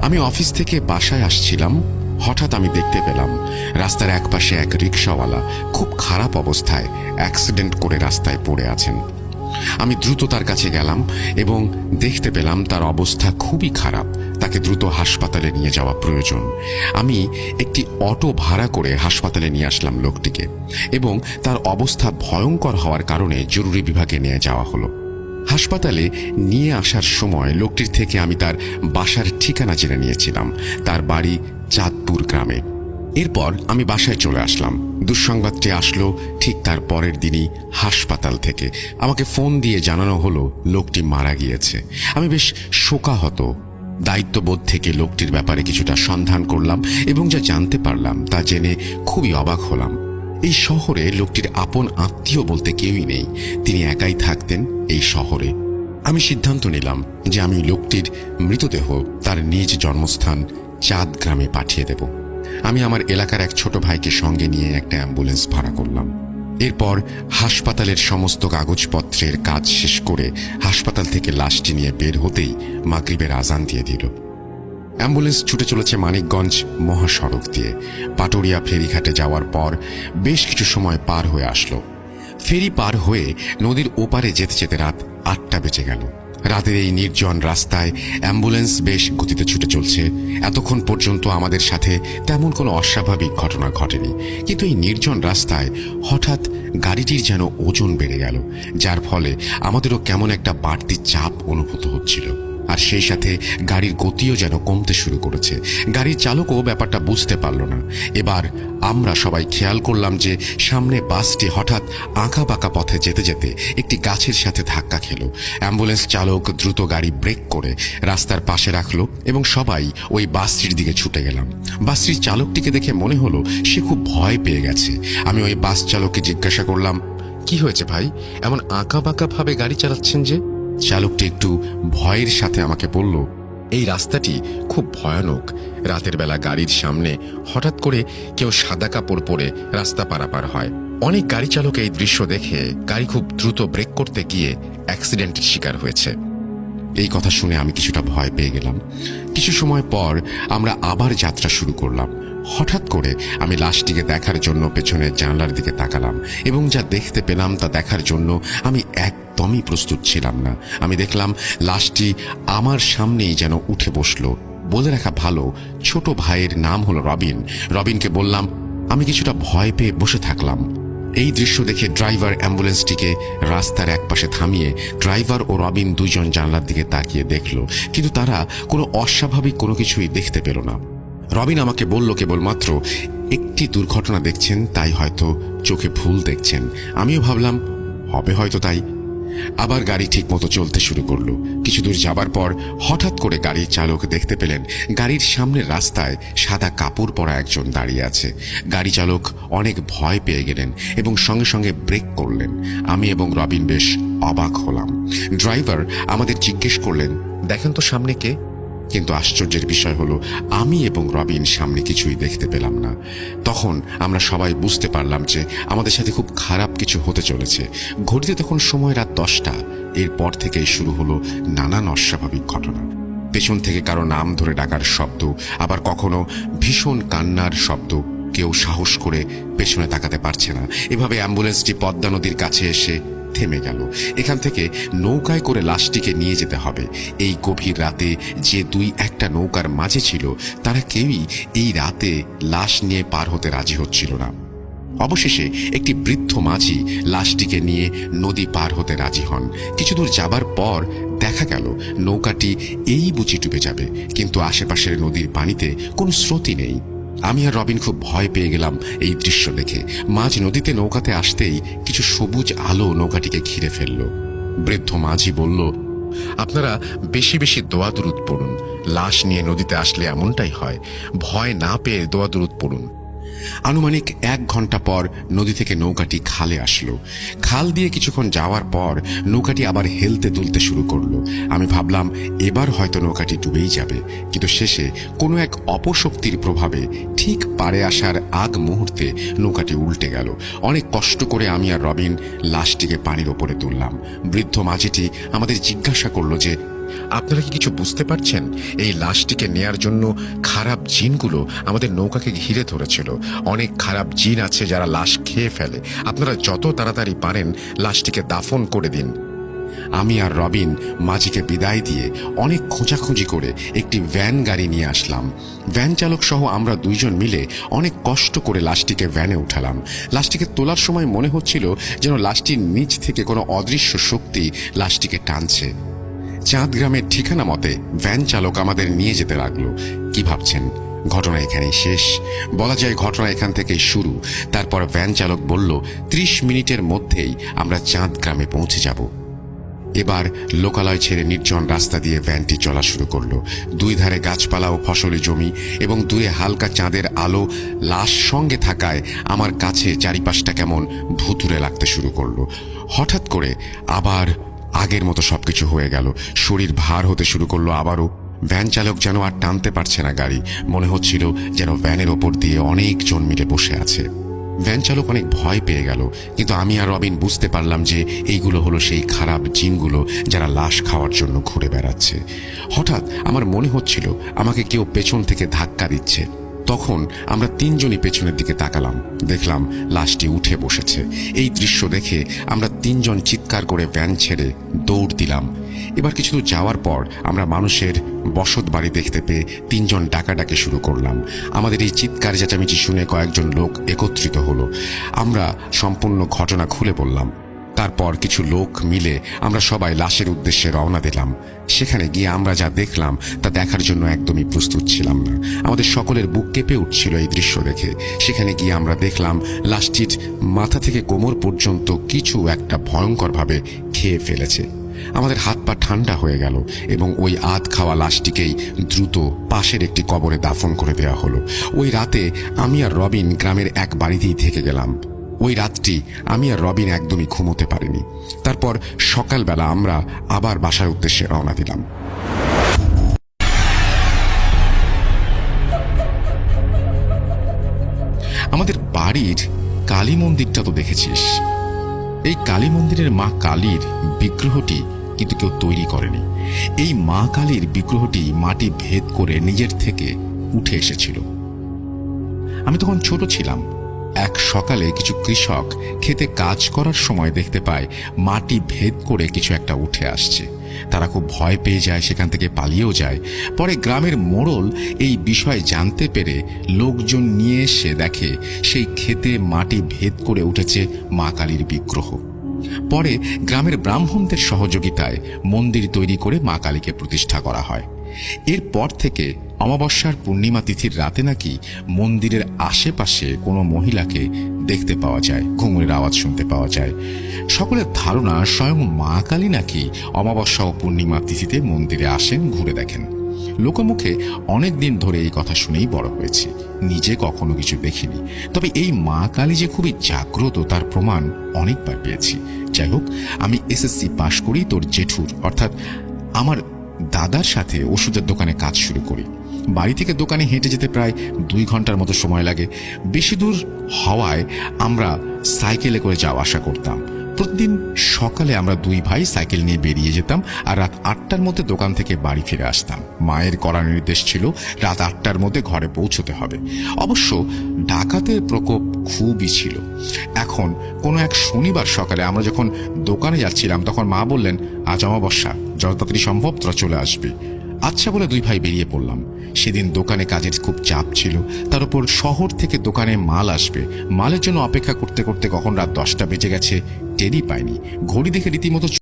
আমি অফিস থেকে বাসায় আসছিলাম, হঠাৎ আমি দেখতে পেলাম রাস্তার একপাশে এক রিক্সাওয়ালা খুব খারাপ অবস্থায় অ্যাক্সিডেন্ট করে রাস্তায় পড়ে আছেন। আমি দ্রুত তার কাছে গেলাম এবং দেখতে পেলাম তার অবস্থা খুবই খারাপ, তাকে দ্রুত হাসপাতালে নিয়ে যাওয়া প্রয়োজন। আমি একটি অটো ভাড়া করে হাসপাতালে নিয়ে আসলাম লোকটিকে এবং তার অবস্থা ভয়ঙ্কর হওয়ার কারণে জরুরি বিভাগে নিয়ে যাওয়া হলো। হাসপাতালে নিয়ে আসার সময় লোকটির থেকে আমি তার বাসার ঠিকানা জেনে নিয়েছিলাম। তার বাড়ি চাঁদপুর গ্রামে। এরপর আমি বাসায় চলে আসলাম। দুঃসংবাদটি আসলো ঠিক তার পরের দিনই হাসপাতাল থেকে। আমাকে ফোন দিয়ে জানানো হলো লোকটি মারা গিয়েছে। আমি বেশ শোকাহত। দায়িত্ববোধ থেকে লোকটির ব্যাপারে কিছুটা সন্ধান করলাম এবং যা জানতে পারলাম তা জেনে খুবই অবাক হলাম। এই শহরে লোকটির আপন আত্মীয় বলতে কেউই নেই। তিনি একাই থাকতেন এই শহরে। আমি সিদ্ধান্ত নিলাম যে আমি লোকটির মৃতদেহ তার নিজ জন্মস্থান চাঁদ গ্রামে পাঠিয়ে দেব। আমি আমার এলাকার এক ছোট ভাইকে সঙ্গে নিয়ে একটা অ্যাম্বুলেন্স ভাড়া করলাম। এরপর হাসপাতালের সমস্ত কাগজপত্রের কাজ শেষ করে হাসপাতাল থেকে লাশটি নিয়ে বের হতেই মাগরিবের আজান দিয়ে দিল। অ্যাম্বুলেন্স ছুটে চলেছে মানিকগঞ্জ মহাসড়ক দিয়ে। পাটুরিয়া ফেরিঘাটে যাওয়ার পর বেশ কিছু সময় পার হয়ে আসলো। ফেরি পার হয়ে নদীর ওপারে যেতে যেতে রাত আটটা বেজে গেল। রাতের এই নির্জন রাস্তায় অ্যাম্বুলেন্স বেশ গতিতে ছুটে চলছে। এতক্ষণ পর্যন্ত আমাদের সাথে তেমন কোনো অস্বাভাবিক ঘটনা ঘটেনি। কিন্তু এই নির্জন রাস্তায় হঠাৎ গাড়িটির যেন ওজন বেড়ে গেল, যার ফলে আমাদেরও কেমন একটা বাড়তি চাপ অনুভূত হচ্ছিল। আর সেই সাথে গাড়ির গতিও যেন কমতে শুরু করেছে। গাড়ির চালকও ব্যাপারটা বুঝতে পারল না। এবার আমরা সবাই খেয়াল করলাম যে সামনে বাসটি হঠাৎ আঁকা বাঁকা পথে যেতে যেতে একটি গাছের সাথে ধাক্কা খেলো। অ্যাম্বুলেন্স চালক দ্রুত গাড়ি ব্রেক করে রাস্তার পাশে রাখল এবং সবাই ওই বাসটির দিকে ছুটে গেলাম। বাসটির চালকটিকে দেখে মনে হলো সে খুব ভয় পেয়ে গেছে। আমি ওই বাস চালককে জিজ্ঞাসা করলাম, কি হয়েছে ভাই? এমন আঁকা বাঁকা ভাবে গাড়ি চালাচ্ছেন যে? চালকটি একটু ভয়ের সাথে আমাকে বলল, এই রাস্তাটি খুব ভয়ানক। রাতের বেলা গাড়ির সামনে হঠাৎ করে কেউ সাদা কাপড় পরে রাস্তা পারাপার হয়। অনেক গাড়ি চালক এই দৃশ্য দেখে গাড়ি খুব দ্রুত ব্রেক করতে গিয়ে অ্যাক্সিডেন্টের শিকার হয়েছে। এই কথা শুনে আমি কিছুটা ভয় পেয়ে গেলাম। কিছু সময় পর আমরা আবার যাত্রা শুরু করলাম। হঠাৎ করে আমি লাশটিকে দেখার জন্য পেছনের জানলার দিকে তাকালাম এবং যা দেখতে পেলাম তা দেখার জন্য আমি একদমই প্রস্তুত ছিলাম না। আমি দেখলাম লাশটি আমার সামনেই যেন উঠে বসল। বলে রাখা ভালো, ছোট ভাইয়ের নাম হলো রবিন। রবিনকে বললাম, আমি কিছুটা ভয় পেয়ে বসে থাকলাম। এই দৃশ্য দেখে ড্রাইভার অ্যাম্বুলেন্সটিকে রাস্তার একপাশে থামিয়ে ড্রাইভার ও রবিন দুজন জানলার দিকে তাকিয়ে দেখল। কিন্তু তারা কোনো অস্বাভাবিক কোনো কিছুই দেখতে পেল না। রবিন আমাকে বলল, কেবলমাত্র একটি দুর্ঘটনা দেখছেন, তাই হয়তো চোখে ভুল দেখছেন। আমিও ভাবলাম, হবে হয়তো তাই। আবার গাড়ি ঠিকমতো চলতে শুরু করল। কিছু দূর যাবার পর হঠাৎ করে গাড়ির চালক দেখতে পেলেন, গাড়ির সামনের রাস্তায় সাদা কাপড় পরা একজন দাঁড়িয়ে আছে। গাড়ি চালক অনেক ভয় পেয়ে গেলেন এবং সঙ্গে সঙ্গে ব্রেক করলেন। আমি এবং রবিন বেশ অবাক হলাম। ড্রাইভার আমাদের জিজ্ঞেস করলেন, দেখেন তো সামনে কে? কিন্তু আশ্চর্যের বিষয় হলো, আমি এবং রবিন সামনে কিছুই দেখতে পেলাম না। তখন আমরা সবাই বুঝতে পারলাম যে আমাদের সাথে খুব খারাপ কিছু হতে চলেছে। ঘড়িতে তখন সময় রাত দশটা। এরপর থেকেই শুরু হলো নানান অস্বাভাবিক ঘটনা। পেছন থেকে কারও নাম ধরে ডাকার শব্দ, আবার কখনো ভীষণ কান্নার শব্দ। কেউ সাহস করে পেছনে তাকাতে পারছে না। এভাবে অ্যাম্বুলেন্সটি পদ্মা নদীর কাছে এসে থেমে গেল। এখান থেকে নৌকায় করে লাশটিকে নিয়ে যেতে হবে। এই গভীর রাতে যে দুই একটা নৌকার মাঝে ছিল, তারা কেউই এই রাতে লাশ নিয়ে পার হতে রাজি হচ্ছিল না। অবশেষে একটি বৃদ্ধ মাঝি লাশটিকে নিয়ে নদী পার হতে রাজি হন। কিছু দূর যাবার পর দেখা গেল, নৌকাটি এই বুঝি ডুবে যাবে। কিন্তু আশেপাশের নদীর পানিতে কোনো স্রোতই নেই। আমি আর রবিন খুব ভয় পেয়ে গেলাম এই দৃশ্য দেখে। মাঝ নদীতে নৌকাতে আসতেই কিছু সবুজ আলো নৌকাটিকে ঘিরে ফেলল। বৃদ্ধ মাঝি বলল, আপনারা বেশি বেশি দোয়া পড়ুন। লাশ নিয়ে নদীতে আসলে এমনটাই হয়। ভয় না পেয়ে দোয়া পড়ুন। আনুমানিক এক ঘণ্টা পর নদী থেকে নৌকাটি খালে আসলো। খাল দিয়ে কিছুক্ষণ যাওয়ার পর নৌকাটি আবার হেলতে দুলতে শুরু করল। আমি ভাবলাম, এবার হয়তো নৌকাটি ডুবেই যাবে। কিন্তু শেষে কোনো এক অপশক্তির প্রভাবে ঠিক পারে আসার আগ মুহূর্তে নৌকাটি উল্টে গেল। অনেক কষ্ট করে আমি আর রবিন লাশটিকে পানির ওপরে তুললাম। বৃদ্ধ মাঝিটি আমাদের জিজ্ঞাসা করল যে আপনারা কি কিছু বুঝতে পারছেন? এই লাশটিকে নেয়ার জন্য খারাপ জিনগুলো আমাদের নৌকাকে ঘিরে ধরেছিল। অনেক খারাপ জিন আছে যারা লাশ খেয়ে ফেলে। আপনারা যত তাড়াতাড়ি পারেন লাশটিকে দাফন করে দিন। আমি আর রবিন মাঝিকে বিদায় দিয়ে অনেক খোঁজাখুঁজি করে একটি ভ্যান গাড়ি নিয়ে আসলাম। ভ্যান চালক সহ আমরা দুইজন মিলে অনেক কষ্ট করে লাশটিকে ভ্যানে উঠালাম। লাশটিকে তোলার সময় মনে হচ্ছিল যেন লাশটির নিচ থেকে কোনো অদৃশ্য শক্তি লাশটিকে টানছে। চাঁদ গ্রামের ঠিকানা মতে ভ্যান চালক আমাদের নিয়ে যেতে লাগল। কি ভাবছেন? ঘটনা এখানেই শেষ। বলা যায় ঘটনা এখান থেকেই শুরু। তারপর ভ্যান চালক বলল, ত্রিশ মিনিটের মধ্যেই আমরা চাঁদ গ্রামে পৌঁছে যাব। এবার লোকালয় ছেড়ে নির্জন রাস্তা দিয়ে ভ্যানটি চলা শুরু করল। দুই ধারে গাছপালা ও ফসলি জমি এবং দুয়ে হালকা চাঁদের আলো লাশ সঙ্গে থাকায় আমার কাছে চারিপাশটা কেমন ভুতুরে লাগতে শুরু করল। হঠাৎ করে আবার আগের মতো সবকিছু হয়ে গেল। শরীর ভার হতে শুরু করল আবারও। ভ্যান চালক যেন আর টানতে পারছে না গাড়ি। মনে হচ্ছিল যেন ভ্যানের ওপর দিয়ে অনেকজন মিলে বসে আছে। ভ্যান চালক অনেক ভয় পেয়ে গেল, কিন্তু আমি আর রবিন বুঝতে পারলাম যে এইগুলো হলো সেই খারাপ জিনগুলো যারা লাশ খাওয়ার জন্য ঘুরে বেড়াচ্ছে। হঠাৎ আমার মনে হচ্ছিল আমাকে কেউ পেছন থেকে ধাক্কা দিচ্ছে। তখন আমরা তিনজনই পেছনের দিকে তাকালাম। দেখলাম লাশটি উঠে বসেছে। এই দৃশ্য দেখে আমরা তিনজন চিৎকার করে ভ্যান ছেড়ে দৌড় দিলাম। এবার কিছু যাওয়ার পর আমরা মানুষের বসত বাড়ি দেখতে পেয়ে তিনজন ডাকাডাকি শুরু করলাম। আমাদের এই চিৎকার চেঁচামেচি শুনে কয়েকজন লোক একত্রিত হলো। আমরা সম্পূর্ণ ঘটনা খুলে বললাম। তারপর কিছু লোক মিলে আমরা সবাই লাশের উদ্দেশ্যে রওনা দিলাম। সেখানে গিয়ে আমরা যা দেখলাম, তা দেখার জন্য একদমই প্রস্তুত ছিলাম না। আমাদের সকলের বুক কেঁপে উঠছিল এই দৃশ্য দেখে। সেখানে গিয়ে আমরা দেখলাম, লাশটির মাথা থেকে কোমর পর্যন্ত কিছু একটা ভয়ঙ্করভাবে খেয়ে ফেলেছে। আমাদের হাত পা ঠান্ডা হয়ে গেল এবং ওই আধ খাওয়া লাশটিকেই দ্রুত পাশের একটি কবরে দাফন করে দেওয়া হলো। ওই রাতে আমি আর রবিন গ্রামের এক বাড়িতেই থেকে গেলাম। ওই রাতটি আমি আর রবিন একদমই ঘুমোতে পারিনি। তারপর সকালবেলা আমরা আবার বাসার উদ্দেশ্যে রওনা দিলাম। আমাদের বাড়ির কালী মন্দিরটা তো দেখেছিস। এই কালী মন্দিরের মা কালীর বিগ্রহটি কিন্তু কেউ তৈরি করেনি। এই মা কালীর বিগ্রহটি মাটি ভেদ করে নিজের থেকে উঠে এসেছিল। আমি তখন ছোট ছিলাম। এক সকালে কিছু কৃষক খেতে কাজ করার সময় দেখতে পায় মাটি ভেদ করে কিছু একটা উঠে আসছে। তারা খুব ভয় পেয়ে যায়, সেখান থেকে পালিয়েও যায়। পরে গ্রামের মোড়ল এই বিষয় জানতে পেরে লোকজন নিয়ে এসে দেখে সেই খেতে মাটি ভেদ করে উঠেছে মা কালীর বিগ্রহ। পরে গ্রামের ব্রাহ্মণদের সহযোগিতায় মন্দির তৈরি করে মা কালীকে প্রতিষ্ঠা করা হয়। এরপর থেকে অমাবস্যার পূর্ণিমা তিথির রাতে নাকি মন্দিরের আশেপাশে কোনো মহিলাকে দেখতে পাওয়া যায়, ঘুঙুরের আওয়াজ শুনতে পাওয়া যায়। সকলের ধারণা স্বয়ং মা কালী নাকি অমাবস্যা ও পূর্ণিমা তিথিতে মন্দিরে আসেন, ঘুরে দেখেন। লোকমুখে অনেক দিন ধরে এই কথা শুনেই বড় হয়েছে। নিজে কখনো কিছু দেখিনি। তবে এই মা কালী যে খুবই জাগ্রত, তার প্রমাণ অনেকবার পেয়েছি। যাই হোক, আমি এসএসসি পাশ করি তোর জেঠুর, অর্থাৎ আমার দাদার সাথে ওষুধের দোকানে কাজ শুরু করি। বাড়ি থেকে দোকানে হেঁটে যেতে প্রায় দুই ঘণ্টার মতো সময় লাগে। বেশি দূর হওয়ায় আমরা সাইকেলে করে যাওয়া আসা করতাম। প্রতিদিন সকালে আমরা দুই ভাই সাইকেল নিয়ে বেরিয়ে যেতাম আর রাত আটটার মধ্যে দোকান থেকে বাড়ি ফিরে আসতাম। মায়ের কড়া নির্দেশ ছিল, রাত আটটার মধ্যে ঘরে পৌঁছতে হবে। অবশ্য ডাকাতের প্রকোপ খুবই ছিল। এখন কোনো এক শনিবার সকালে আমরা যখন দোকানে যাচ্ছিলাম, তখন মা বললেন, আজ অমাবস্যা যত তাড়াতাড়ি সম্ভব তোরা চলে আসবি। আচ্ছা বলে দুই ভাই বেরিয়ে পড়লাম। সেদিন দোকানে কাজের খুব চাপ ছিল। তার উপর শহর থেকে দোকানে মাল আসবে। মালের জন্য অপেক্ষা করতে করতে কখন রাত দশটা বেজে গেছে, টেরই পাইনি। ঘড়ি দেখে রীতিমতো